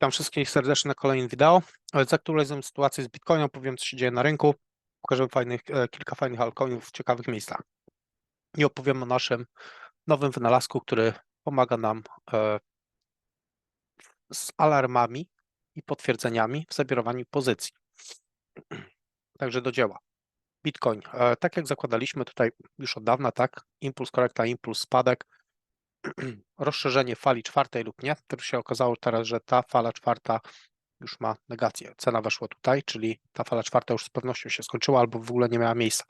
Witam wszystkich serdecznie na kolejnym wideo. E, Zaktualizujemy sytuację z Bitcoinem, powiem co się dzieje na rynku, pokażemy fajnych, e, kilka fajnych altcoinów w ciekawych miejscach i opowiem o naszym nowym wynalazku, który pomaga nam e, z alarmami i potwierdzeniami w zabieraniu pozycji. Także do dzieła. Bitcoin, tak jak zakładaliśmy tutaj już od dawna, tak, impuls, korekta, impuls, spadek, rozszerzenie fali czwartej lub nie. To się okazało teraz, że ta fala czwarta już ma negację. Cena weszła tutaj, czyli ta fala czwarta już z pewnością się skończyła albo w ogóle nie miała miejsca.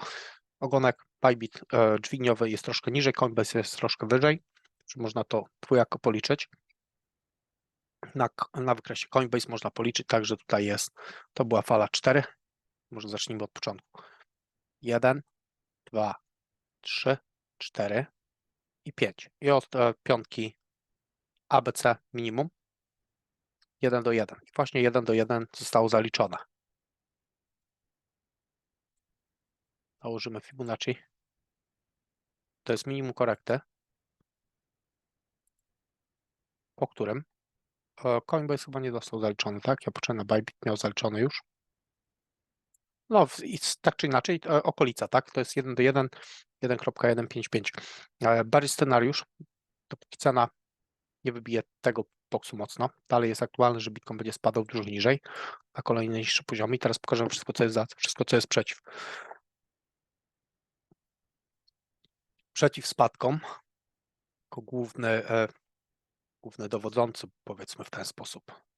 Ogonek Bybit e, dźwigniowy jest troszkę niżej, Coinbase jest troszkę wyżej, czy można to dwojako policzyć. Na, na wykresie Coinbase można policzyć tak, że tutaj jest, to była fala 4. Może zacznijmy od początku. 1, 2, 3, 4, i 5. I od e, piątki ABC minimum 1 do 1. I właśnie 1 do 1 zostało zaliczone. Nałożymy Fibonacci. To jest minimum korekty, po którym e, Coinbase chyba nie został zaliczony, tak? Ja patrzę na Bybit, miał zaliczony już. No, tak czy inaczej, e, okolica, tak? To jest 1 do 1, 1.155. E, Bardziej scenariusz, dopóki cena nie wybije tego boksu mocno, dalej jest aktualny, że Bitcoin będzie spadał dużo niżej, na kolejny niższy poziom i teraz pokażę wszystko, co jest za, wszystko, co jest przeciw. Przeciw spadkom, jako główny, e, główny dowodzący, powiedzmy w ten sposób.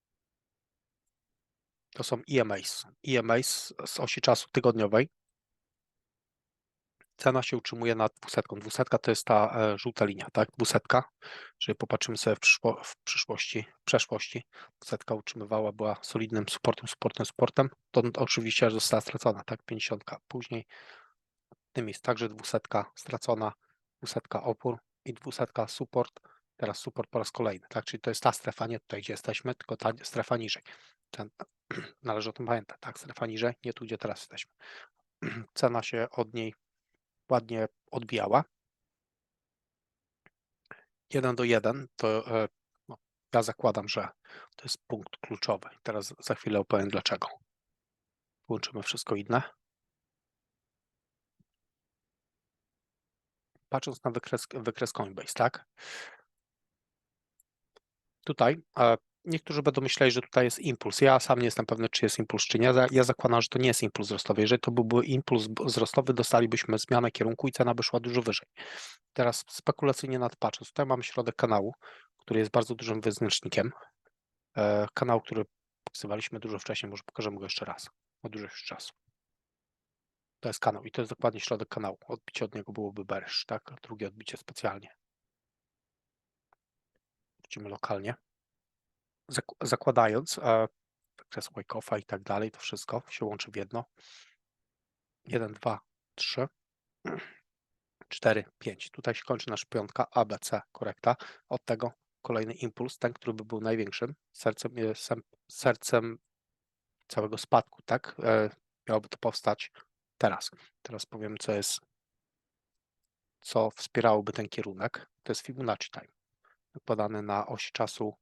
To są EMAs. EMAs z osi czasu tygodniowej. Cena się utrzymuje nad dwusetką. Dwusetka to jest ta e, żółta linia, tak? Dwusetka, jeżeli popatrzymy sobie w, przyszło, w przyszłości, przeszłości, dwusetka utrzymywała, była solidnym supportem, supportem, supportem, to oczywiście aż została stracona, tak? 50. Później w tym jest także dwusetka stracona, dwusetka opór i dwusetka support, teraz support po raz kolejny, tak? Czyli to jest ta strefa, nie tutaj, gdzie jesteśmy, tylko ta strefa niżej. Ten, należy o tym pamiętać, tak? Strefa niżej, nie tu, gdzie teraz jesteśmy. Cena się od niej ładnie odbijała. 1 do 1 to e, no, ja zakładam, że to jest punkt kluczowy. Teraz za chwilę opowiem dlaczego. Połączymy wszystko inne. Patrząc na wykres, wykres Coinbase, tak? Tutaj e, niektórzy będą myśleli, że tutaj jest impuls. Ja sam nie jestem pewny, czy jest impuls, czy nie. Ja- zakładam, że to nie jest impuls wzrostowy. Jeżeli to byłby impuls wzrostowy, dostalibyśmy zmianę kierunku i cena by szła dużo wyżej. Teraz spekulacyjnie nad patrząc, tutaj mamy środek kanału, który jest bardzo dużym wyznacznikiem. E, Kanał, który pokazywaliśmy dużo wcześniej, może pokażemy go jeszcze raz. Ma dużo już czasu. To jest kanał i to jest dokładnie środek kanału. Odbicie od niego byłoby bearish, tak? Drugie odbicie specjalnie. Wrócimy lokalnie. Zak- zakładając e, zakres Wyckofa i tak dalej, to wszystko się łączy w jedno. 1, 2, 3, 4, 5. Tutaj się kończy nasz piątka ABC, korekta. Od tego kolejny impuls, ten, który by był największym, sercem, e, sercem całego spadku, tak? E, Miałoby to powstać teraz. Teraz powiem, co jest, co wspierałoby ten kierunek. To jest Fibonacci time. Podany na osi czasu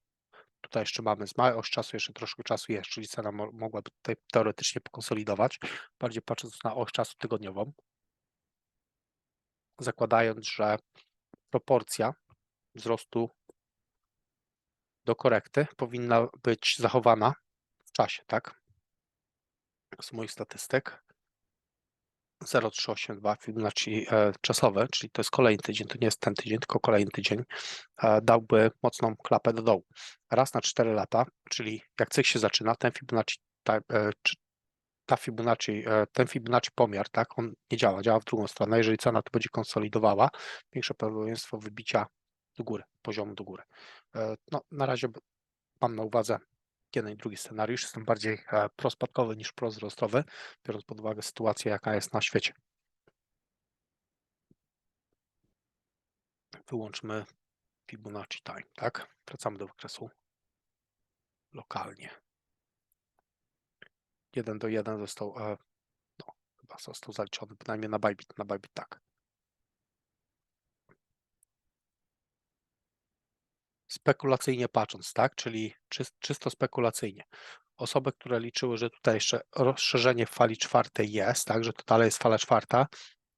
Tutaj jeszcze mamy z małej oś czasu, jeszcze troszkę czasu jest, czyli cena mo- mogłaby tutaj teoretycznie pokonsolidować, bardziej patrząc na oś czasu tygodniową, zakładając, że proporcja wzrostu do korekty powinna być zachowana w czasie, tak? Z moich statystyk 0,382 Fibonacci e, czasowe, czyli to jest kolejny tydzień, to nie jest ten tydzień, tylko kolejny tydzień, e, dałby mocną klapę do dołu. Raz na 4 lata, czyli jak cykl się zaczyna, ten Fibonacci, ta, e, ta Fibonacci, ten Fibonacci pomiar, tak, on nie działa, działa w drugą stronę. Jeżeli cena to będzie konsolidowała, większe prawdopodobieństwo wybicia do góry, poziomu do góry. No, na razie mam na uwadze jeden i drugi scenariusz. Jestem bardziej e, prospadkowy niż prowzrostowy, biorąc pod uwagę sytuację, jaka jest na świecie. Wyłączmy Fibonacci time, tak? Wracamy do wykresu lokalnie. 1 do 1 został, e, no, chyba został zaliczony, bynajmniej na Bybit, na Bybit tak. Spekulacyjnie patrząc, tak, czyli czys- czysto spekulacyjnie. Osoby, które liczyły, że tutaj jeszcze rozszerzenie fali czwartej jest, tak, że to dalej jest fala czwarta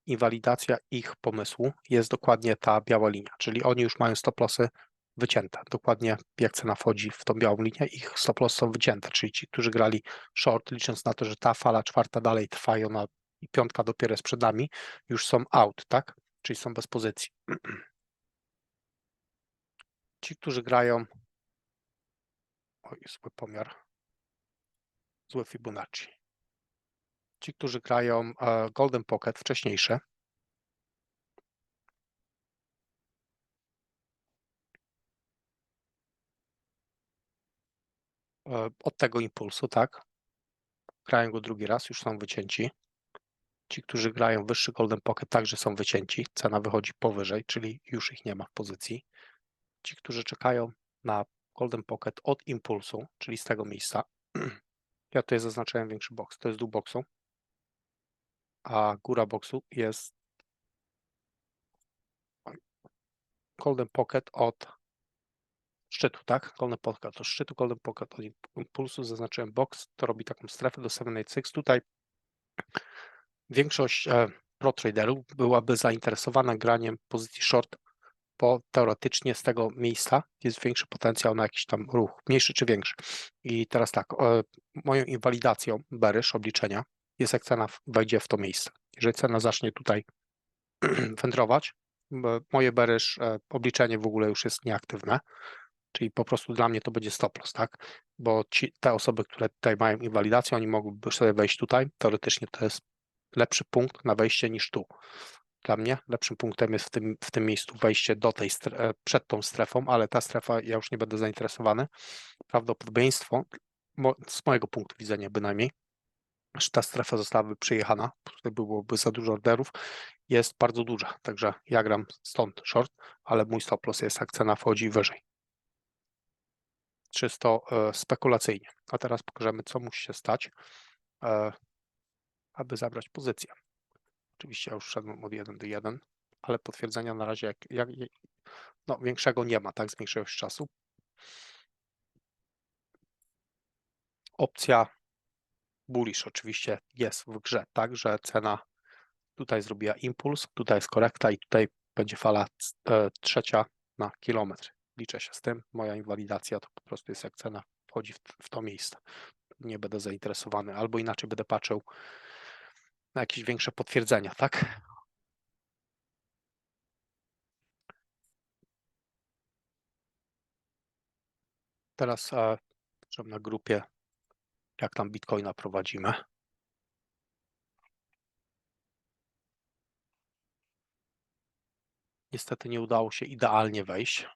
i walidacja ich pomysłu jest dokładnie ta biała linia, czyli oni już mają stop lossy wycięte. Dokładnie jak cena wchodzi w tą białą linię, ich stop loss są wycięte, czyli ci, którzy grali short, licząc na to, że ta fala czwarta dalej trwa i ona i piątka dopiero jest przed nami, już są out, tak? Czyli są bez pozycji. Ci, którzy grają. Oj, zły pomiar. Zły Fibonacci. Ci, którzy grają e, Golden Pocket wcześniejsze. e, Od tego impulsu, tak? Grają go drugi raz, już są wycięci. Ci, którzy grają wyższy Golden Pocket, także są wycięci. Cena wychodzi powyżej, czyli już ich nie ma w pozycji. Ci, którzy czekają na Golden Pocket od impulsu, czyli z tego miejsca. Ja tutaj zaznaczyłem większy box, to jest dół boksu, a góra boksu jest Golden Pocket od szczytu, tak? Golden Pocket od szczytu, Golden Pocket od impulsu, zaznaczyłem box, to robi taką strefę do 786. Tutaj większość e, pro traderów byłaby zainteresowana graniem pozycji short, bo teoretycznie z tego miejsca jest większy potencjał na jakiś tam ruch, mniejszy czy większy. I teraz tak, moją inwalidacją berysz obliczenia jest jak cena wejdzie w to miejsce. Jeżeli cena zacznie tutaj wędrować, moje berysz e, obliczenie w ogóle już jest nieaktywne, czyli po prostu dla mnie to będzie stop loss, tak? Bo ci, te osoby, które tutaj mają inwalidację, oni mogłyby sobie wejść tutaj, teoretycznie to jest lepszy punkt na wejście niż tu. Dla mnie lepszym punktem jest w tym, w tym miejscu wejście do tej e, przed tą strefą, ale ta strefa ja już nie będę zainteresowany. Prawdopodobieństwo, z mojego punktu widzenia bynajmniej, że ta strefa zostałaby przejechana, tutaj byłoby za dużo orderów, jest bardzo duża. Także ja gram stąd short, ale mój stop loss jest jak cena wchodzi wyżej. Czysto e, spekulacyjnie. A teraz pokażemy, co musi się stać, e, aby zabrać pozycję. Oczywiście ja już szedłem od 1 do 1, ale potwierdzenia na razie jak, jak, no, większego nie ma, tak, z większości czasu. Opcja bullish oczywiście jest w grze, tak, że cena tutaj zrobiła impuls, tutaj jest korekta i tutaj będzie fala e, trzecia na kilometr. Liczę się z tym. Moja inwalidacja to po prostu jest jak cena wchodzi w, w to miejsce. Nie będę zainteresowany, albo inaczej będę patrzył na jakieś większe potwierdzenia, tak? Teraz patrzę na grupie, jak tam Bitcoina prowadzimy. Niestety nie udało się idealnie wejść.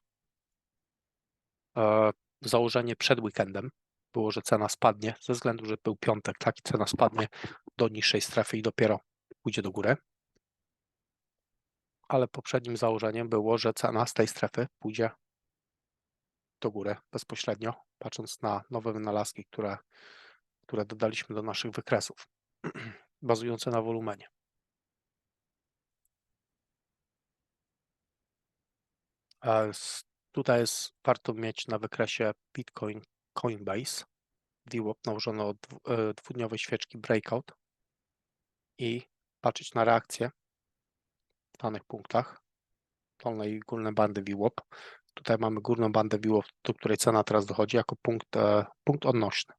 E, Założenie przed weekendem było, że cena spadnie, ze względu, że był piątek, tak, i cena spadnie do niższej strefy i dopiero pójdzie do góry. Ale poprzednim założeniem było, że cena z tej strefy pójdzie do góry bezpośrednio, patrząc na nowe wynalazki, które, które dodaliśmy do naszych wykresów, bazujące na wolumenie. Tutaj jest warto mieć na wykresie Bitcoin Coinbase, VWAP nałożony od e, dwudniowej świeczki breakout i patrzeć na reakcję w danych punktach dolnej i górnej bandy VWAP. Tutaj mamy górną bandę VWAP, do której cena teraz dochodzi jako punkt, e, punkt odnośny.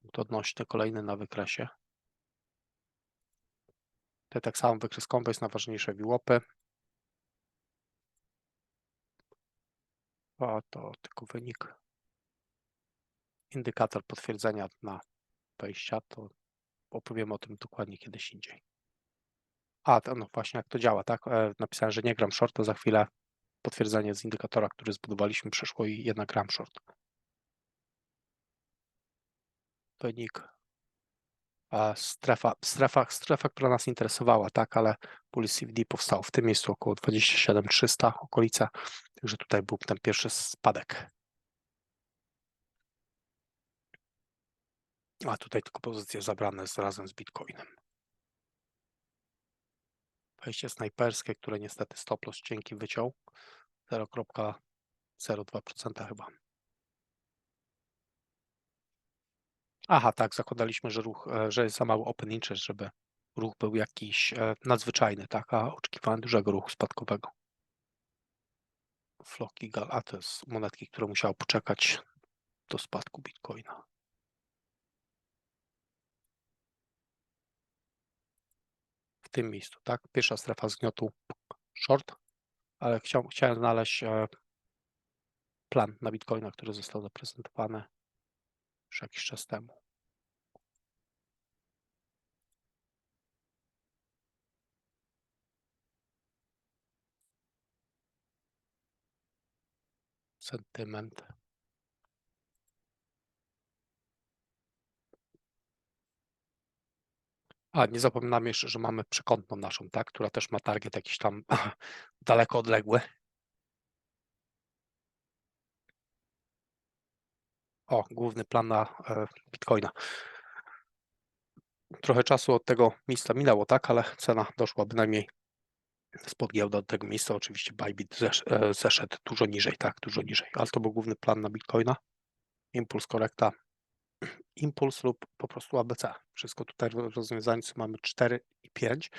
Punkt odnośny kolejny na wykresie. Tutaj tak samo wykres Coinbase na ważniejsze VWAPy. A to tylko wynik. Indykator potwierdzenia na wejścia, to opowiem o tym dokładnie kiedyś indziej. A, to no właśnie jak to działa, tak? E, Napisałem, że nie gram short, to za chwilę potwierdzenie z indykatora, który zbudowaliśmy przeszło i jednak gram short. Wynik. A strefa, strefa, strefa, która nas interesowała, tak, ale Pulse CVD powstał w tym miejscu około 27300 okolica, także tutaj był ten pierwszy spadek. A tutaj tylko pozycje zabrane z, razem z Bitcoinem. Wejście snajperskie, które niestety stop loss cienki wyciął 0,5 0,2% chyba. Aha, tak, zakładaliśmy, że ruch, e, że jest za mały open interest, żeby ruch był jakiś e, nadzwyczajny, tak, a oczekiwałem dużego ruchu spadkowego. Flokigal, a to jest monetki, które musiały poczekać do spadku Bitcoina. Tym miejscu, tak, pierwsza strefa zgniotu short, ale chciał, chciałem znaleźć e, plan na Bitcoina, który został zaprezentowany już jakiś czas temu. Sentyment. A, nie zapominamy jeszcze, że mamy przekątną naszą, tak, która też ma target jakiś tam daleko odległy. O, główny plan na e, Bitcoina. Trochę czasu od tego miejsca minęło, tak, ale cena doszła bynajmniej spod giełdy od tego miejsca. Oczywiście Bybit e, zeszedł dużo niżej, tak, dużo niżej, ale to był główny plan na Bitcoina. Impuls korekta, impuls lub po prostu ABC. Wszystko tutaj rozwiązanie mamy 4 i 5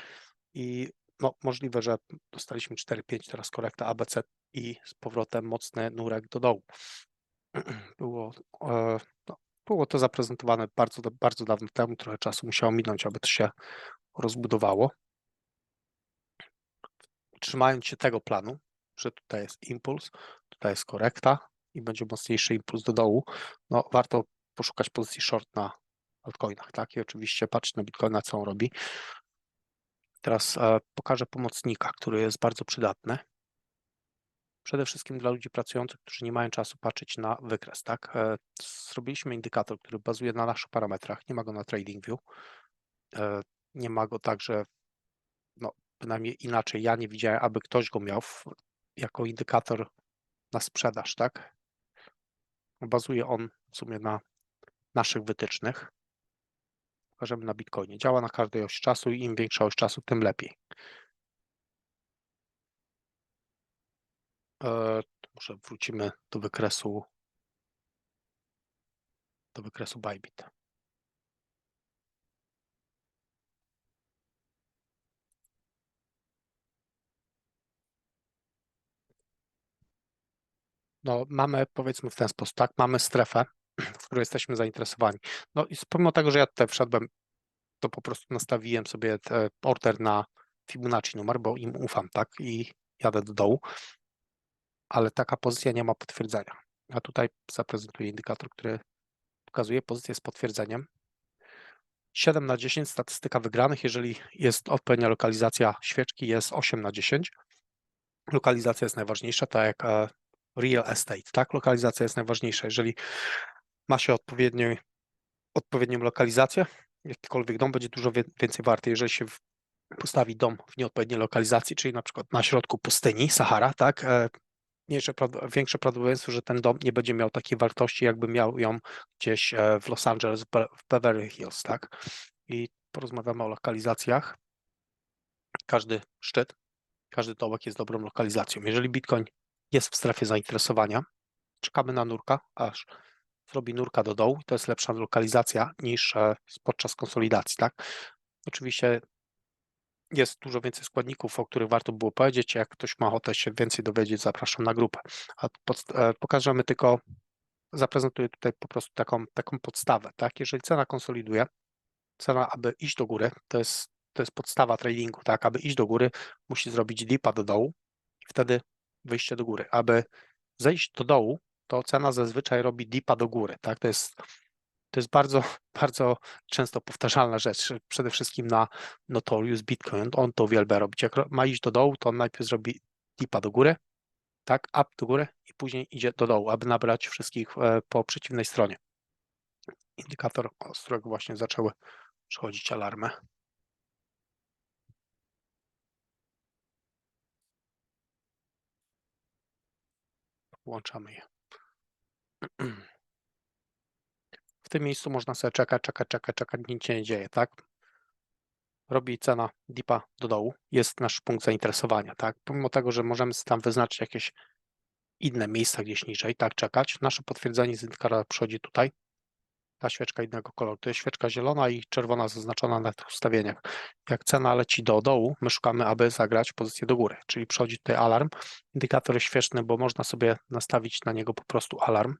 i no, możliwe, że dostaliśmy 4-5, teraz korekta ABC i z powrotem mocny nurek do dołu. Było, e, no, było to zaprezentowane bardzo, bardzo dawno temu, trochę czasu musiało minąć, aby to się rozbudowało. Trzymając się tego planu, że tutaj jest impuls, tutaj jest korekta i będzie mocniejszy impuls do dołu, no warto poszukać pozycji short na altcoinach, tak? I oczywiście patrzeć na Bitcoina, co on robi. Teraz e, pokażę pomocnika, który jest bardzo przydatny. Przede wszystkim dla ludzi pracujących, którzy nie mają czasu patrzeć na wykres, tak? E, zrobiliśmy indykator, który bazuje na naszych parametrach, nie ma go na TradingView, e, nie ma go także, no bynajmniej inaczej, ja nie widziałem, aby ktoś go miał w, jako indykator na sprzedaż, tak? Bazuje on w sumie na naszych wytycznych. Pokażemy na Bitcoinie. Działa na każdej osi czasu i im większa oś czasu, tym lepiej. E, może wrócimy do wykresu do wykresu Bybit. No, mamy powiedzmy w ten sposób, tak, mamy strefę, w której jesteśmy zainteresowani. No i pomimo tego, że ja tutaj wszedłem, to po prostu nastawiłem sobie order na Fibonacci numer, bo im ufam, tak, i jadę do dołu, ale taka pozycja nie ma potwierdzenia. A tutaj zaprezentuję indykator, który pokazuje pozycję z potwierdzeniem. 7 na 10 statystyka wygranych, jeżeli jest odpowiednia lokalizacja świeczki, jest 8 na 10. Lokalizacja jest najważniejsza, tak jak e, real estate, tak? Lokalizacja jest najważniejsza. Jeżeli ma się odpowiednią, odpowiednią lokalizację, jakikolwiek dom będzie dużo więcej warty. Jeżeli się postawi dom w nieodpowiedniej lokalizacji, czyli na przykład na środku pustyni, Sahara, tak, e, większe prawdopodobieństwo, że ten dom nie będzie miał takiej wartości, jakby miał ją gdzieś e, w Los Angeles, w Beverly Hills, tak. I porozmawiamy o lokalizacjach. Każdy szczyt, każdy dołek jest dobrą lokalizacją. Jeżeli Bitcoin jest w strefie zainteresowania, czekamy na nurka, aż zrobi nurka do dołu. To jest lepsza lokalizacja niż e, podczas konsolidacji, tak? Oczywiście jest dużo więcej składników, o których warto było powiedzieć. Jak ktoś ma ochotę się więcej dowiedzieć, zapraszam na grupę. A e, pokażemy tylko, zaprezentuję tutaj po prostu taką, taką podstawę, tak? Jeżeli cena konsoliduje, cena, aby iść do góry, to jest, to jest podstawa tradingu, tak? Aby iść do góry, musi zrobić dipa do dołu i wtedy wyjście do góry. Aby zejść do dołu, to cena zazwyczaj robi dipa do góry, tak? To jest, to jest bardzo, bardzo często powtarzalna rzecz, przede wszystkim na Notorious Bitcoin, on to uwielbia robić. Jak ma iść do dołu, to on najpierw zrobi dipa do góry, tak, up do góry i później idzie do dołu, aby nabrać wszystkich e, po przeciwnej stronie. Indykator, z którego właśnie zaczęły przychodzić alarmy. Włączamy je. W tym miejscu można sobie czekać, czekać, czekać, czekać, nic się nie dzieje, tak? Robi cena dipa do dołu, jest nasz punkt zainteresowania, tak? Pomimo tego, że możemy tam wyznaczyć jakieś inne miejsca gdzieś niżej, tak czekać. Nasze potwierdzenie z indykatora przychodzi tutaj. Ta świeczka innego koloru. To jest świeczka zielona i czerwona zaznaczona na tych ustawieniach. Jak cena leci do dołu, my szukamy, aby zagrać pozycję do góry, czyli przychodzi tutaj alarm. Indykator jest świeczny, bo można sobie nastawić na niego po prostu alarm.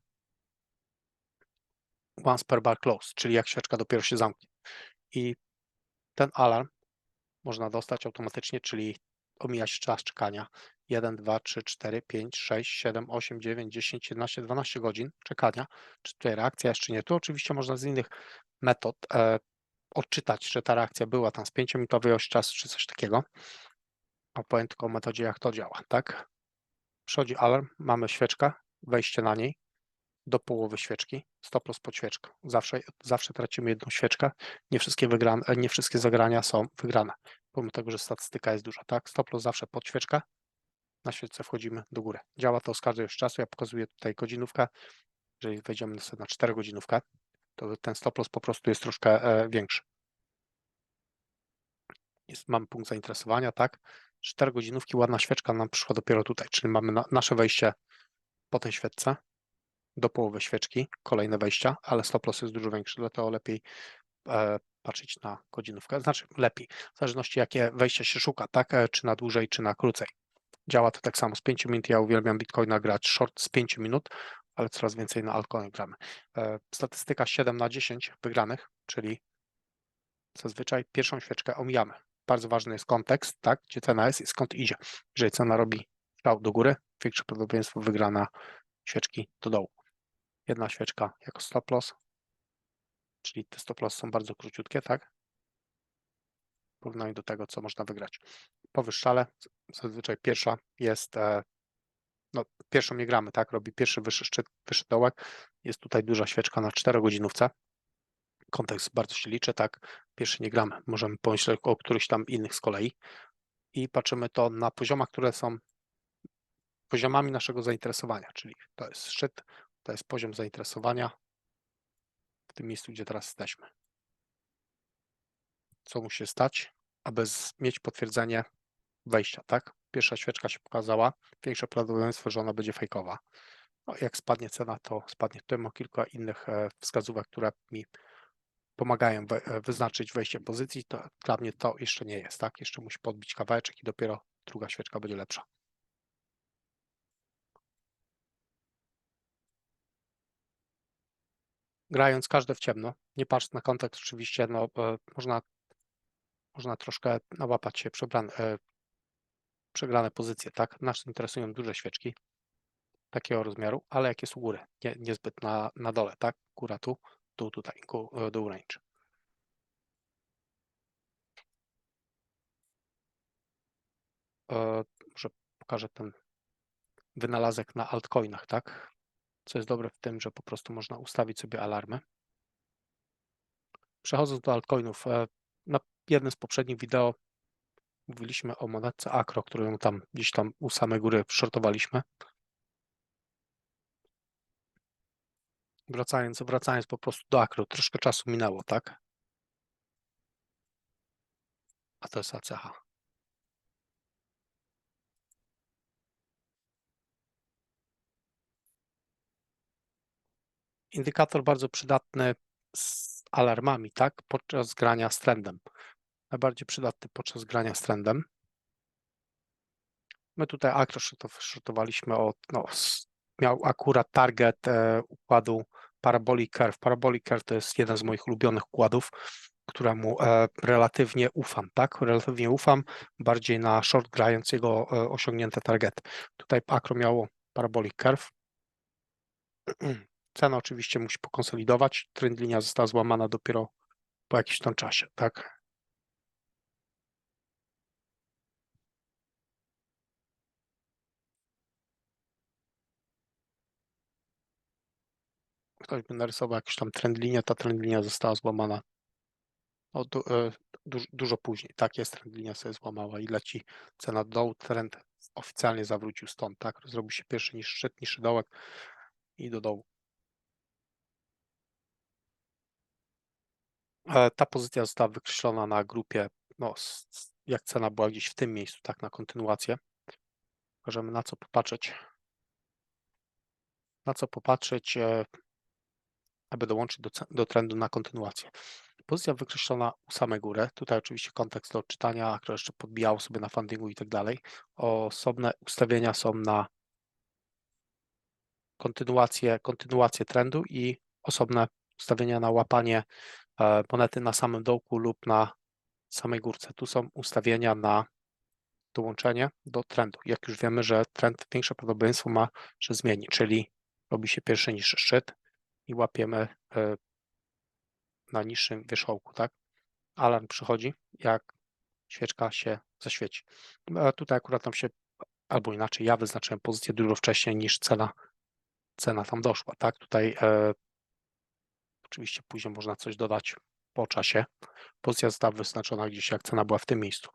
Once per bar close, czyli jak świeczka dopiero się zamknie. I ten alarm można dostać automatycznie, czyli omijać czas czekania. 1, 2, 3, 4, 5, 6, 7, 8, 9, 10, 11, 12 godzin czekania. Czy tutaj reakcja jest, czy nie. Tu oczywiście można z innych metod e, odczytać, że ta reakcja była tam z 5-minutowej osi czasu, czy coś takiego. Opowiem tylko o metodzie, jak to działa, tak? Przychodzi alarm, mamy świeczkę, wejście na niej, do połowy świeczki, stop loss pod świeczkę. Zawsze, zawsze tracimy jedną świeczkę, nie wszystkie, wygrane, nie wszystkie zagrania są wygrane, pomimo tego, że statystyka jest duża, tak? Stop loss zawsze pod świeczkę, na świeczce wchodzimy do góry. Działa to z każdego czasu, ja pokazuję tutaj godzinówkę, jeżeli wejdziemy sobie na 4 godzinówkę, to ten stop loss po prostu jest troszkę e, większy. Jest, mamy punkt zainteresowania, tak? 4 godzinówki, ładna świeczka nam przyszła dopiero tutaj, czyli mamy na, nasze wejście po tej świeczce, do połowy świeczki, kolejne wejścia, ale stop loss jest dużo większy, dlatego lepiej e, patrzeć na godzinówkę, znaczy lepiej, w zależności jakie wejścia się szuka, tak, e, czy na dłużej, czy na krócej. Działa to tak samo z 5 minut, ja uwielbiam Bitcoina grać short z 5 minut, ale coraz więcej na altcoin gramy. E, statystyka 7 na 10 wygranych, czyli zazwyczaj pierwszą świeczkę omijamy. Bardzo ważny jest kontekst, tak, gdzie cena jest i skąd idzie. Jeżeli cena robi szał do góry, większe prawdopodobieństwo wygrana świeczki do dołu jedna świeczka jako stop loss, czyli te stop loss są bardzo króciutkie, tak? W porównaniu do tego, co można wygrać. Po wyszczale zazwyczaj pierwsza jest, e, no pierwszą nie gramy, tak? Robi pierwszy wyższy szczyt, wyższy dołek. Jest tutaj duża świeczka na 4 godzinówce. Kontekst bardzo się liczy, tak? Pierwszy nie gramy. Możemy pomyśleć o którychś tam innych z kolei. I patrzymy to na poziomach, które są poziomami naszego zainteresowania, czyli to jest szczyt, to jest poziom zainteresowania w tym miejscu, gdzie teraz jesteśmy. Co musi się stać, aby mieć potwierdzenie wejścia, tak? Pierwsza świeczka się pokazała, większe prawdopodobieństwo, że ona będzie fejkowa. No, jak spadnie cena, to spadnie. Tutaj mam kilka innych e, wskazówek, które mi pomagają e, wyznaczyć wejście pozycji. To dla mnie to jeszcze nie jest, tak? Jeszcze musi podbić kawałeczek i dopiero druga świeczka będzie lepsza. Grając każde w ciemno, nie patrz na kontekst oczywiście, no e, można, można troszkę nałapać się przebrane, e, przegrane pozycje, tak? Nas interesują duże świeczki takiego rozmiaru, ale jakie są góry, nie, niezbyt na, na dole, tak? Góra tu, dół tutaj, e, dół range. Może pokażę ten wynalazek na altcoinach, tak? Co jest dobre w tym, że po prostu można ustawić sobie alarmy. Przechodząc do altcoinów, e, na jednym z poprzednich wideo mówiliśmy o monetce Akro, którą tam gdzieś tam u samej góry shortowaliśmy. Wracając, wracając po prostu do Akro, troszkę czasu minęło, tak? A to jest ACH. Indykator bardzo przydatny z alarmami, tak, podczas grania z trendem. Najbardziej przydatny podczas grania z trendem. My tutaj akro szutowaliśmy od, no, miał akurat target e, układu Parabolic Curve. Parabolic Curve to jest jeden z moich ulubionych układów, któremu e, relatywnie ufam, tak? Relatywnie ufam, bardziej na short grając jego e, osiągnięte targety. Tutaj akro miało Parabolic Curve. Cena oczywiście musi pokonsolidować. Trend linia została złamana dopiero po jakimś tam czasie, tak? Ktoś by narysował jakąś tam trend linię, ta trend linia została złamana no, du, e, du, dużo później. Tak jest, trend linia sobie złamała i leci cena do dołu. Trend oficjalnie zawrócił stąd, tak? Zrobił się pierwszy niż szczyt, niższy dołek i do dołu. Ta pozycja została wykreślona na grupie, no, jak cena była gdzieś w tym miejscu, tak, na kontynuację. Możemy na co popatrzeć. na co popatrzeć, e, aby dołączyć do, do trendu na kontynuację. Pozycja wykreślona u samej góry. Tutaj oczywiście kontekst do czytania, które jeszcze podbijało sobie na fundingu i tak dalej. Osobne ustawienia są na kontynuację, kontynuację trendu i osobne ustawienia na łapanie e, monety na samym dołku lub na samej górce. Tu są ustawienia na dołączenie do trendu. Jak już wiemy, że trend większe prawdopodobieństwo ma, że zmieni, czyli robi się pierwszy niższy szczyt i łapiemy e, na niższym wierzchołku, tak? Alarm przychodzi, jak świeczka się zaświeci. A tutaj akurat nam się, albo inaczej, ja wyznaczyłem pozycję dużo wcześniej niż cena, cena tam doszła, tak? Tutaj e, oczywiście później można coś dodać po czasie. Pozycja została wyznaczona gdzieś, jak cena była w tym miejscu.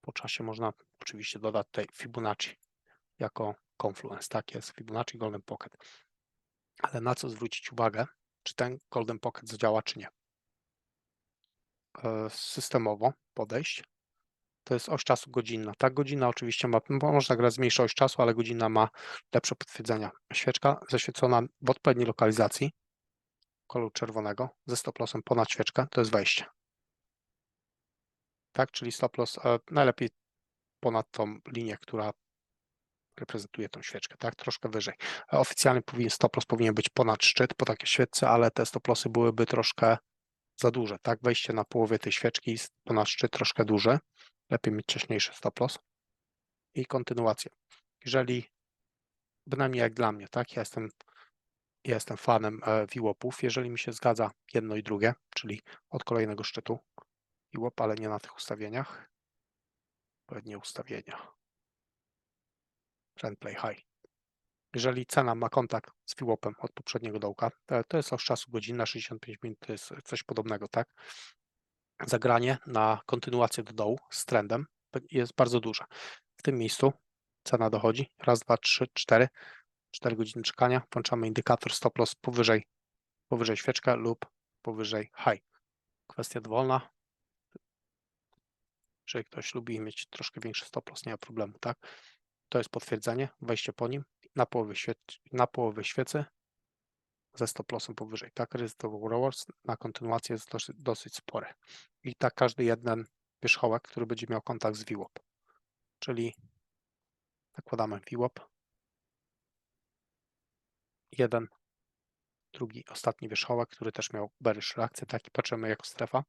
Po czasie można oczywiście dodać tutaj Fibonacci jako confluence, tak jest, Fibonacci Golden Pocket. Ale na co zwrócić uwagę, czy ten Golden Pocket zadziała, czy nie. E, Systemowo podejść, to jest oś czasu godzinna. Ta godzina oczywiście ma, można grać z mniejszą oś czasu, ale godzina ma lepsze potwierdzenia. Świeczka zaświecona w odpowiedniej lokalizacji, koloru czerwonego, ze stop lossem ponad świeczkę, to jest wejście. Tak, czyli stop loss e, najlepiej ponad tą linię, która reprezentuje tą świeczkę, tak, troszkę wyżej. E, Oficjalnie powinien stop loss powinien być ponad szczyt po takiej świeczce, ale te stop lossy byłyby troszkę za duże, tak, wejście na połowie tej świeczki jest ponad szczyt troszkę duży, lepiej mieć wcześniejszy stop loss i kontynuację. Jeżeli, bynajmniej jak dla mnie, tak, ja jestem, ja jestem fanem e, VWAP-ów, jeżeli mi się zgadza jedno i drugie, czyli od kolejnego szczytu VWAP, ale nie na tych ustawieniach, odpowiednie ustawienia, trend play high. Jeżeli cena ma kontakt z VWAP-em od poprzedniego dołka, to, to jest oś czasu godzinna, 65 minut, to jest coś podobnego, tak? Zagranie na kontynuację do dołu z trendem jest bardzo duże. W tym miejscu cena dochodzi, raz, dwa, trzy, cztery, cztery godziny czekania, włączamy indykator stop loss powyżej, powyżej świeczka lub powyżej high. Kwestia dowolna. Jeżeli ktoś lubi mieć troszkę większy stop loss, nie ma problemu, tak? To jest potwierdzenie, wejście po nim na świec, na połowie świecy ze stop lossem powyżej. Tak, ryzyko rewards na kontynuację jest dosyć, dosyć spory. I tak każdy jeden wierzchołek, który będzie miał kontakt z VWAP. Czyli nakładamy VWAP. Jeden, drugi, ostatni wierzchołek, który też miał bearish reakcję, tak i patrzymy jako strefa.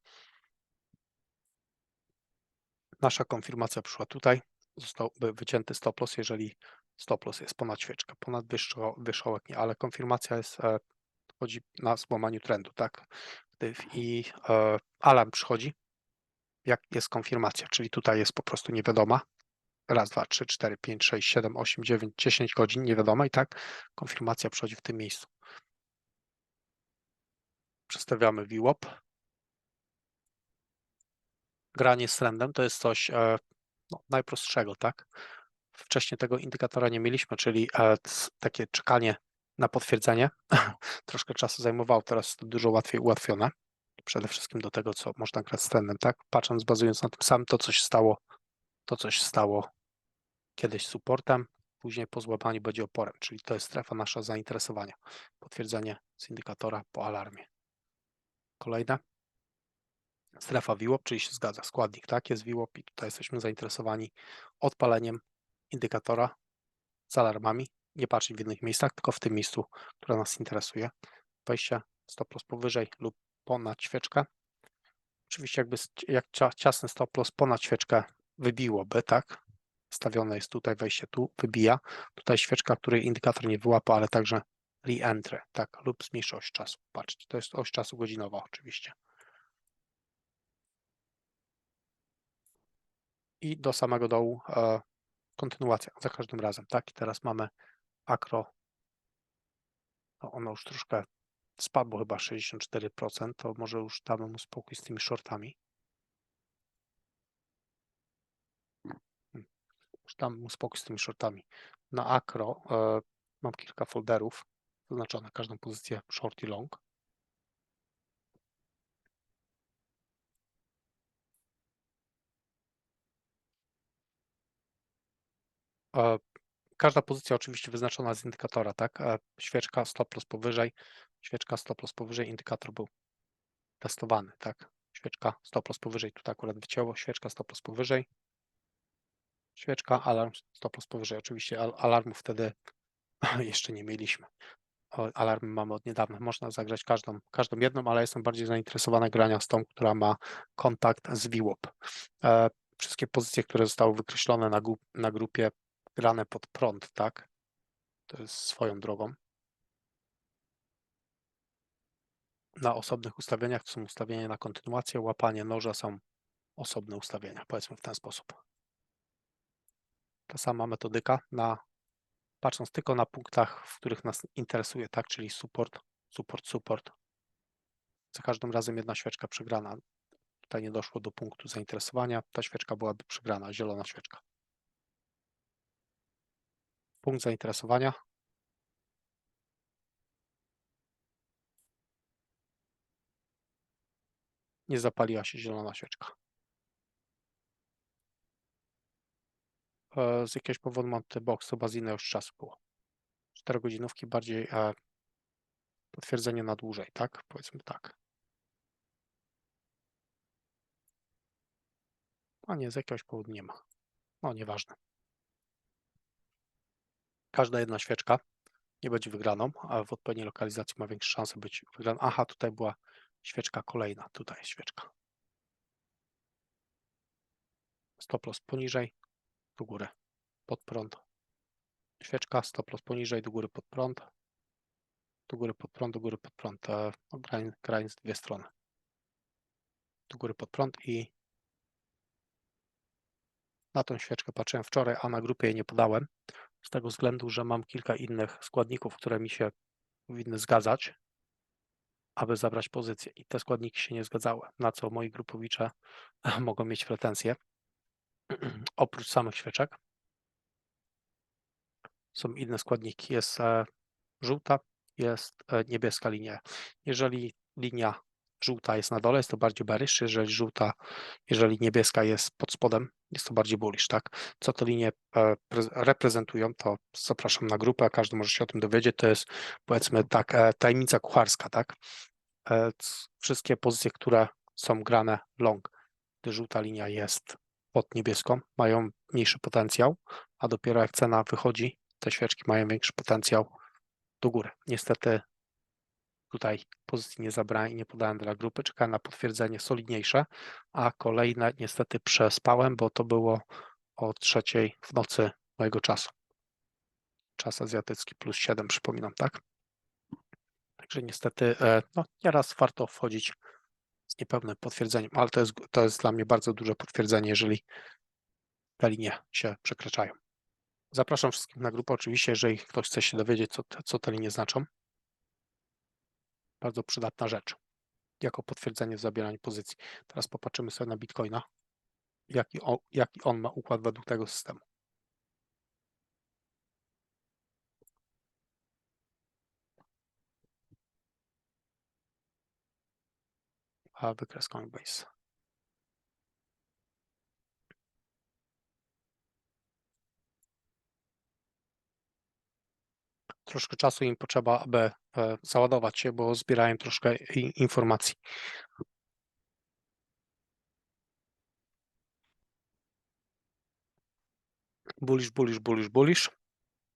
Nasza konfirmacja przyszła tutaj, został wycięty stop loss, jeżeli stop loss jest ponad świeczkę, ponad wierzcho- wierzchołek nie, ale konfirmacja jest, e, chodzi na złamaniu trendu, tak? I e, alarm przychodzi, jak jest konfirmacja, czyli tutaj jest po prostu niewiadoma. Raz, dwa, trzy, cztery, pięć, sześć, siedem, osiem, dziewięć, dziesięć godzin, niewiadoma i tak konfirmacja przychodzi w tym miejscu. Przestawiamy VWAP. Granie z trendem to jest coś e, no, najprostszego, tak? Wcześniej tego indykatora nie mieliśmy, czyli e, takie czekanie na potwierdzenie troszkę czasu zajmowało, teraz jest to dużo łatwiej ułatwione. Przede wszystkim do tego, co można grać z trendem, tak? Patrząc, bazując na tym samym, to coś stało, to coś stało kiedyś supportem, później po złapaniu będzie oporem, czyli to jest strefa nasza zainteresowania. Potwierdzenie z indykatora po alarmie. Kolejne. Strefa VWAP, czyli się zgadza, składnik, tak? Jest VWAP i tutaj jesteśmy zainteresowani odpaleniem indykatora z alarmami. Nie patrzeć w innych miejscach, tylko w tym miejscu, które nas interesuje. Wejście stop loss powyżej lub ponad świeczkę. Oczywiście jakby jak cia- ciasny stop loss ponad świeczkę wybiłoby, tak? Stawione jest tutaj, wejście tu, wybija. Tutaj świeczka, której indykator nie wyłapał, ale także re-entry, tak? Lub zmniejsza oś czasu. Patrzcie, to jest oś czasu godzinowa oczywiście. I do samego dołu e, kontynuacja za każdym razem, tak? I teraz mamy akro. No ono już troszkę spadło chyba 64%, to może już damy mu spokój z tymi shortami. Hmm. Już damy mu spokój z tymi shortami. Na akro e, mam kilka folderów zaznaczone, każdą pozycję short i long. E, każda pozycja oczywiście wyznaczona z indykatora, tak? Świeczka stop loss powyżej, świeczka stop loss powyżej, indykator był testowany, tak? Świeczka stop loss powyżej, tutaj akurat wycięło, świeczka stop loss powyżej, świeczka, alarm stop loss powyżej. Oczywiście al- alarmów wtedy jeszcze nie mieliśmy. Alarmy mamy od niedawna. Można zagrać każdą, każdą jedną, ale jestem bardziej zainteresowany grania z tą, która ma kontakt z VWAP. E, wszystkie pozycje, które zostały wykreślone na, na grupie grane pod prąd, tak? To jest swoją drogą. Na osobnych ustawieniach to są ustawienia na kontynuację, łapanie noża są osobne ustawienia, powiedzmy w ten sposób. Ta sama metodyka na patrząc tylko na punktach, w których nas interesuje, tak, czyli support, support, support. Za każdym razem jedna świeczka przegrana. Tutaj nie doszło do punktu zainteresowania, ta świeczka byłaby przegrana, zielona świeczka. Punkt zainteresowania. Nie zapaliła się zielona świeczka. E, Z jakiegoś powodu mam te box, chyba z innego już czasu było. 4 godzinówki bardziej e, potwierdzenie na dłużej, tak? Powiedzmy tak. A nie, z jakiegoś powodu nie ma. No, nieważne. Każda jedna świeczka nie będzie wygraną, a w odpowiedniej lokalizacji ma większe szanse być wygraną. Aha, tutaj była świeczka kolejna, tutaj jest świeczka. Stop loss poniżej, do góry, pod prąd. Świeczka, stop loss poniżej, do góry, pod prąd. Do góry, pod prąd, do góry, pod prąd. E, Granic, granic dwie strony. Do góry, pod prąd i na tą świeczkę patrzyłem wczoraj, a na grupie jej nie podałem. Z tego względu, że mam kilka innych składników, które mi się powinny zgadzać, aby zabrać pozycję. I te składniki się nie zgadzały, na co moi grupowicze mogą mieć pretensje. Oprócz samych świeczek są inne składniki. Jest e, żółta, jest e, niebieska linia. Jeżeli linia żółta jest na dole, jest to bardziej bearish, jeżeli żółta, jeżeli niebieska jest pod spodem, jest to bardziej bullish, tak? Co te linie e, pre- reprezentują, to zapraszam na grupę, każdy może się o tym dowiedzieć, to jest powiedzmy tak e, tajemnica kucharska, tak? E, Wszystkie pozycje, które są grane long, gdy żółta linia jest pod niebieską, mają mniejszy potencjał, a dopiero jak cena wychodzi, te świeczki mają większy potencjał do góry. Niestety tutaj pozycji nie zabrałem i nie podałem dla grupy, czekałem na potwierdzenie solidniejsze, a kolejne niestety przespałem, bo to było o trzeciej w nocy mojego czasu. Czas azjatycki plus 7, przypominam, tak? Także niestety, e, no nieraz warto wchodzić z niepełnym potwierdzeniem, ale to jest, to jest dla mnie bardzo duże potwierdzenie, jeżeli te linie się przekraczają. Zapraszam wszystkich na grupę, oczywiście, jeżeli ktoś chce się dowiedzieć, co te, co te linie znaczą. Bardzo przydatna rzecz, jako potwierdzenie w zabieraniu pozycji. Teraz popatrzymy sobie na Bitcoina, jaki on, jaki on ma układ według tego systemu. A wykres Coinbase. Troszkę czasu im potrzeba, aby e, załadować się, bo zbierają troszkę informacji. Bullish, bullish, bullish, bullish.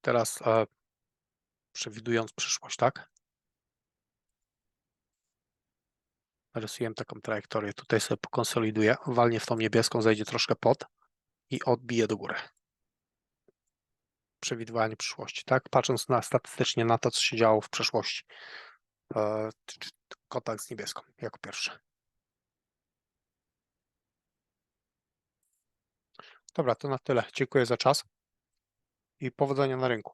Teraz e, przewidując przyszłość, tak? Rysujemy taką trajektorię. Tutaj sobie pokonsoliduję, walnie w tą niebieską, zejdzie troszkę pod i odbije do góry. Przewidywanie przyszłości, tak? Patrząc na statystycznie na to, co się działo w przeszłości. E, kontakt z niebieską jako pierwszy. Dobra, to na tyle. Dziękuję za czas i powodzenia na rynku.